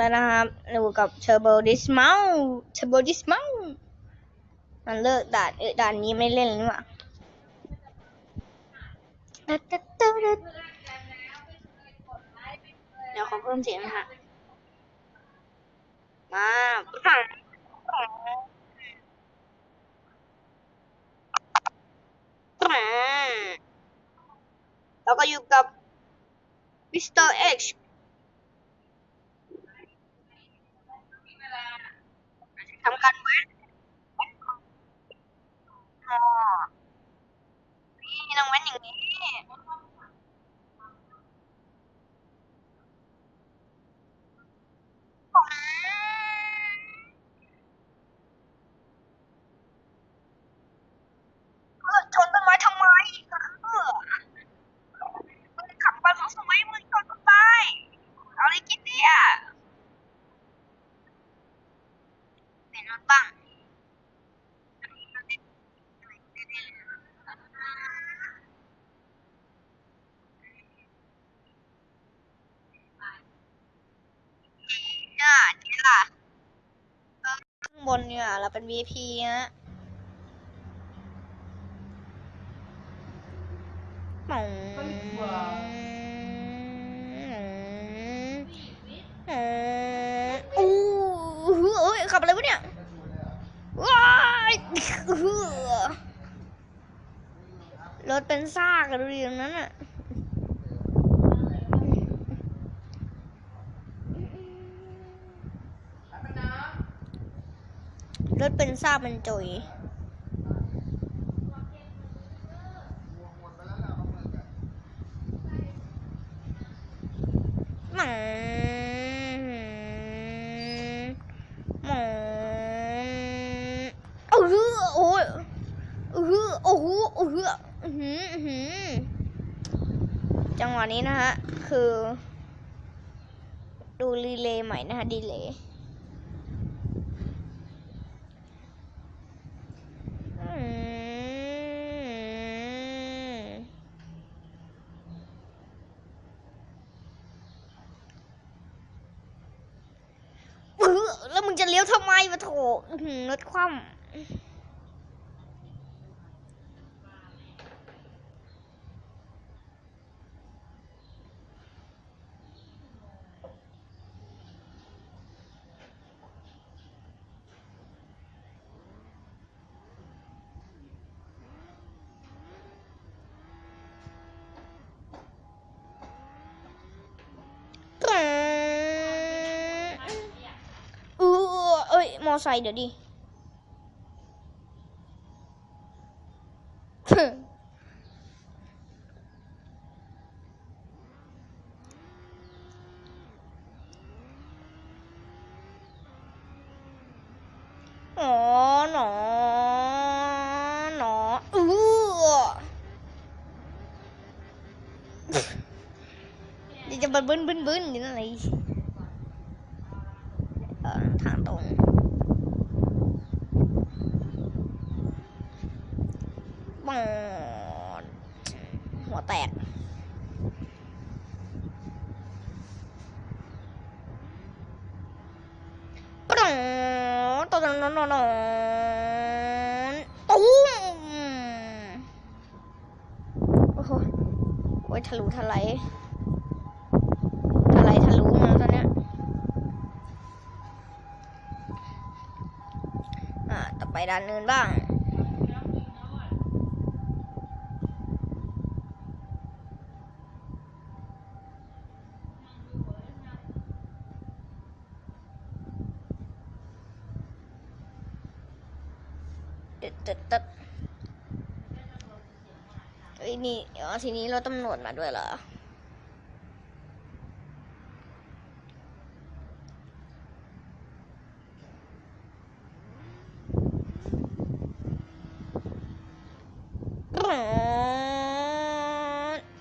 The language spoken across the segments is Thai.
แล้วนะครับอยู่กับเทอร์โบดิสม u ลเทอร์โบดิสม u ลมันเลิกด่านเออด่านนี้ไม่เล่นแล้วนี่หว่าเดี๋ยวขอเพิ่มเสียงนะฮะ มาแล้วก็อยู่กับมิส เตอร์เอ็กซ์ ทำการเว้นอ๋อนี่ต้องเว้นอย่างนี้เออชนต้นไม้ทำไมเออมึงขับไปสวยๆมึงชนต้นไม้เอาอะไรกินเนี่ยเห็นรถบ้าง อะนี่ ล่ะข้างบนเนี่ยเราเป็น VIP ฮะหมองอู้เอ้ยขับอะไรวะเนี่ยว้ายรถเป็นซากอะดูดิตรงนั้นอะ รถเป็นซากเป็นจุยหมองหมองเออโอ้ยเออโอ้โหเอออื้อหืออื้อหือจังหวะนี้นะฮะ คือ ดูรีเลย์ใหม่นะฮะดีเลย์ อืมเออแล้ว มึงจะเลี้ยวทำไมมาโถรถคว่ำเอ อเอ้ยมอไซค์เดี๋ยว ทางตรง บอนหัวแตก ปรองตอนนอนนอนตุ้ม โอ้โหโอ้ยทะลุทลายทะลุมาตอนเนี้ยอ่า ต่อไป ด้านอื่นบ้าง ตึ๊ดตึ๊ดตึ๊ดเอ้ยนี่อ๋อทีนี้เราตำรวจมาด้วยเหรอ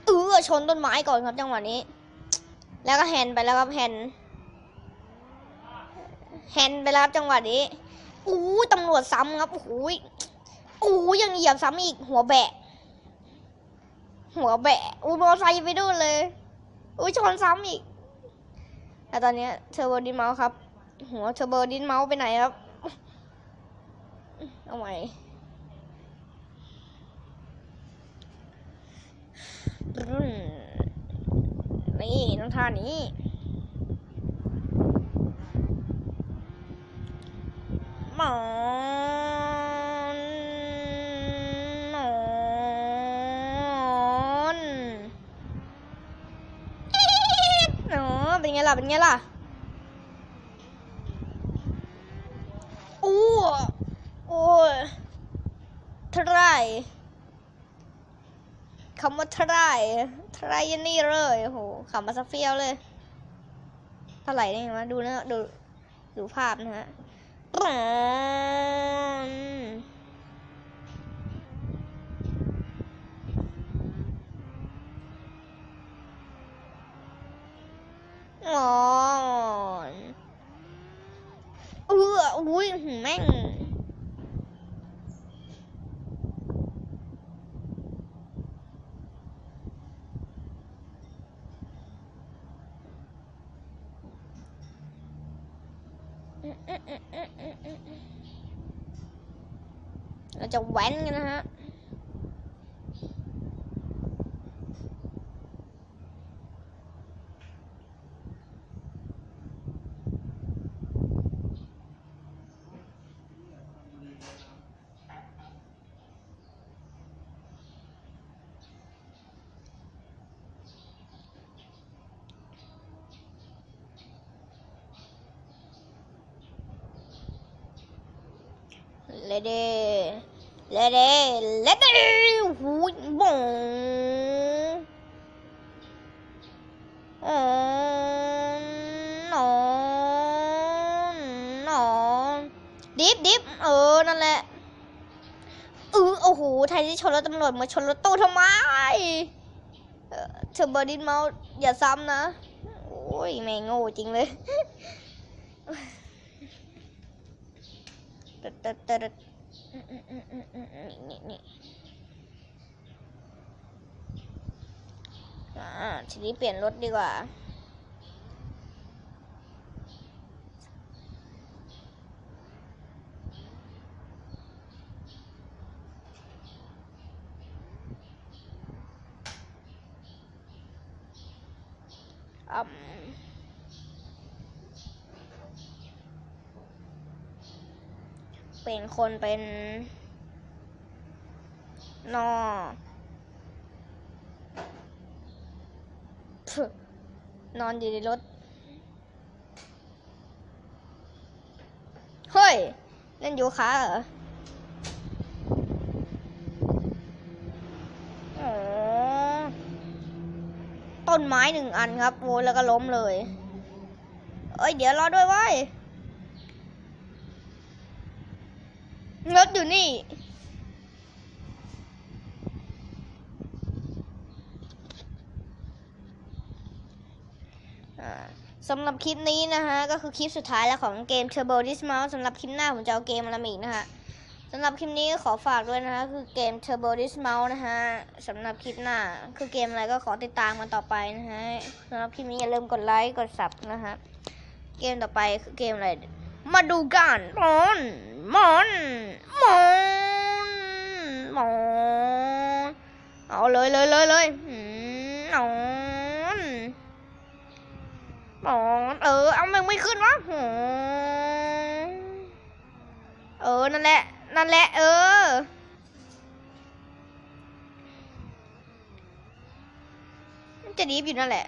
เออชนต้นไม้ก่อนครับจังหวะนี้ แล้วก็แฮนไปแล้วครับแฮนแฮนไปแล้วครับจังหวะนี้อู้ตำรวจซ้ำครับโอ้โหยอู้ยังเหยียบซ้ำอีกหัวแบะ หัวแบะอู้มอไซค์ไปด้วยเลยอู้ชนซ้ำอีกแต่ตอนนี้เทอร์โบดินเมาส์ครับ หัวเทอร์โบดินเมาส์ไปไหนครับ เอาใหม่รุ่นนี่น้อง ท่านี้ หมอนหนอนเนอะเป็นไงล่ะ เป็นไงล่ะ อู้โอ้ยทราย คำว่าทรายทรายยันนี่เลยโหขำมาซะเฟี้ยวเลยเท่าไหร่นี่มาดูนะดูดูภาพนะฮะปอนงอนเอออุ้ยแม่ง เราจะแว้นกันนะฮะ เลเดเลเดเลเดหูบงอ๋อนอนนอนดิฟดิฟเออ นั่นแหละเออโอ้โหไทยที่ชนรถตำรวจมาชนรถตู้ทำไมเออเธอเบอร์ดินเมาส์อย่าซ้ำนะ โอ้ยแม่งโง่จริงเลย ตึ๊ดตึ๊ดตึ๊ดนี่นี่อ่าทีนี้เปลี่ยนรถดีกว่าอืม เป็นคนเป็นนอพึนอนอยู่ในรถ เฮ้ยเล่นโยคะเหรออ๋อต้นไม้หนึ่งอันครับโว้ยแล้วก็ล้มเลย เอ้ย เดี๋ยวรอด้วยว้ย รถอยู่นี่ สำหรับคลิปนี้นะฮะ ก็คือคลิปสุดท้ายแล้วของเกม Turbo Dismount สำหรับคลิปหน้าผมจะเอาเกมอะไรอีกนะฮะสำหรับคลิปนี้ขอฝากด้วยนะฮะ คือเกม Turbo Dismount นะฮะสำหรับคลิปหน้า คือเกมอะไรก็ขอติดตามกันต่อไปนะฮะสำหรับคลิปนี้อย่าลืมกดไลค์ กดซับนะฮะ เกมต่อไปคือเกมอะไร มาดูกันมอน มอนมอนมอนเอาเลยเลยเลยเลยหมอนมอนเออ เอามันไม่ขึ้นวะเออ นั่นแหละ นั่นแหละ เออจะดีฟอยู่นั่นแหละ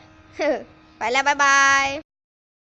ไปแล้วบายบาย